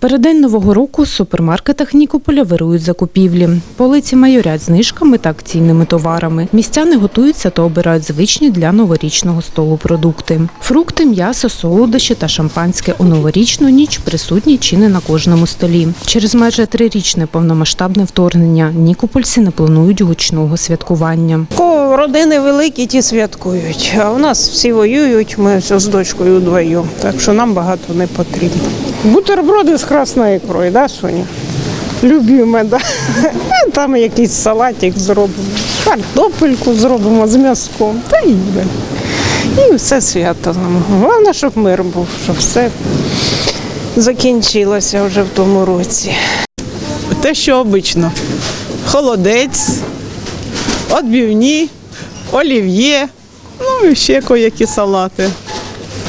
Переддень нового року у супермаркетах Нікополя вирують закупівлі. Полиці майорять знижками та акційними товарами. Містяни готуються та обирають звичні для новорічного столу продукти. Фрукти, м'ясо, солодощі та шампанське у новорічну ніч присутні чи не на кожному столі. Через майже трирічне повномасштабне вторгнення нікопольці не планують гучного святкування. Ко родини великі, ті святкують. А у нас всі воюють, ми з дочкою вдвоєм, так що нам багато не потрібно. Бутерброди з красною ікрою, да, Соня? Любиме, да. Там якийсь салатик зробимо, картопельку зробимо з м'язком. Та і йде. І все свято нам. Головне, щоб мир був, щоб все закінчилося вже в тому році. те, що обично. Холодець, відбивні, олів'є, ну і ще які салати.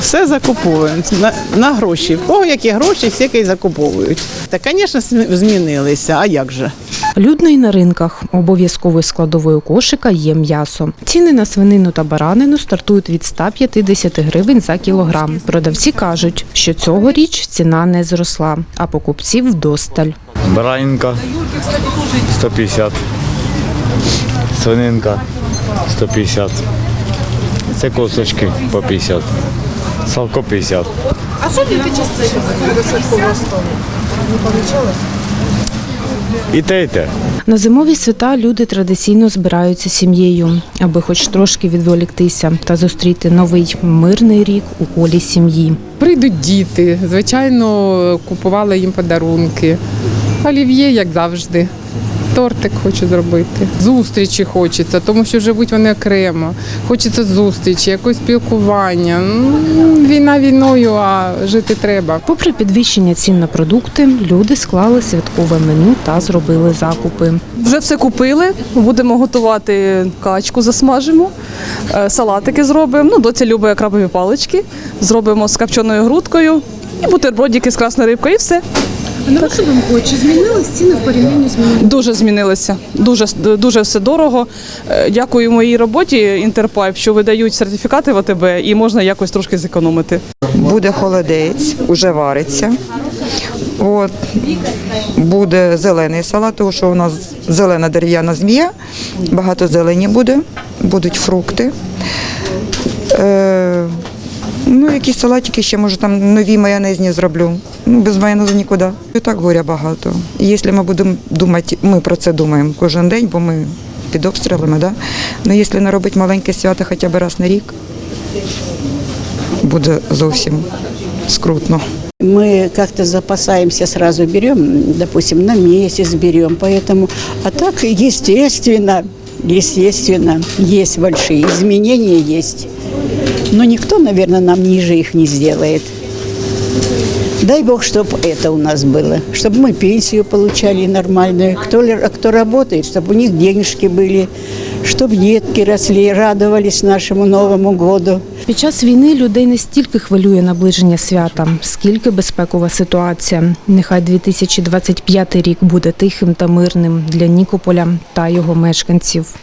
Все закуповуємо на, на гроші. В кого які гроші, всі й закуповують. Та, звісно, змінилися, а як же? Людно і на ринках обов'язковою складовою кошика є м'ясо. Ціни на свинину та баранину стартують від 150 гривень за кілограм. Продавці кажуть, що цьогоріч ціна не зросла, а покупців вдосталь. Баранинка 150. Свининка 150. Це косточки по 50. Салко 50. І те, і те. На зимові свята люди традиційно збираються сім'єю, аби хоч трошки відволіктися та зустріти новий мирний рік у колі сім'ї. Прийдуть діти, звичайно, купувала їм подарунки. Олів'є, як завжди. Тортик хочу зробити. Зустрічі хочеться, тому що живуть вони окремо. Хочеться зустрічі, якогось спілкування. Війна війною, а жити треба. Попри підвищення цін на продукти, люди склали святкове меню та зробили закупи. Вже все купили. Будемо готувати качку, засмажимо, е, салатики зробимо. Ну, доця любить крабові палички. Зробимо з копченою грудкою і бутербродики з красною рибкою, і все. А на вашу думку, чи змінились ціни в порівнянні з минулим? Дуже змінилося. Дуже, дуже все дорого. Е, Дякую моїй роботі Інтерпайп, що видають сертифікати в АТБ і можна якось трошки зекономити. Буде холодець, уже вариться. От. Буде зелений салат, тому що у нас зелена дерев'яна змія, багато зелені буде, будуть фрукти. Е, ну, якісь салатики ще, може, там нові майонезні зроблю. Ну, без майонезу нікуди. І так горя багато. І якщо ми будемо думати, ми про це думаємо кожен день, бо ми під обстрілами, да? ну якщо не робити маленьке свято хоча б раз на рік, буде зовсім скрутно. Мы как-то запасаемся, сразу берем, допустим, на месяц берем, поэтому, а так, естественно, естественно, есть большие изменения, есть. Но никто, наверное, нам ниже их не сделает. Дай Бог, чтобы это у нас было, чтобы мы пенсию получали нормальную, кто, ли- кто работает, чтобы у них денежки были, чтобы детки росли, радовались нашему Новому году. Під час війни людей не стільки хвилює наближення свята, скільки безпекова ситуація. Нехай 2025 рік буде тихим та мирним для Нікополя та його мешканців.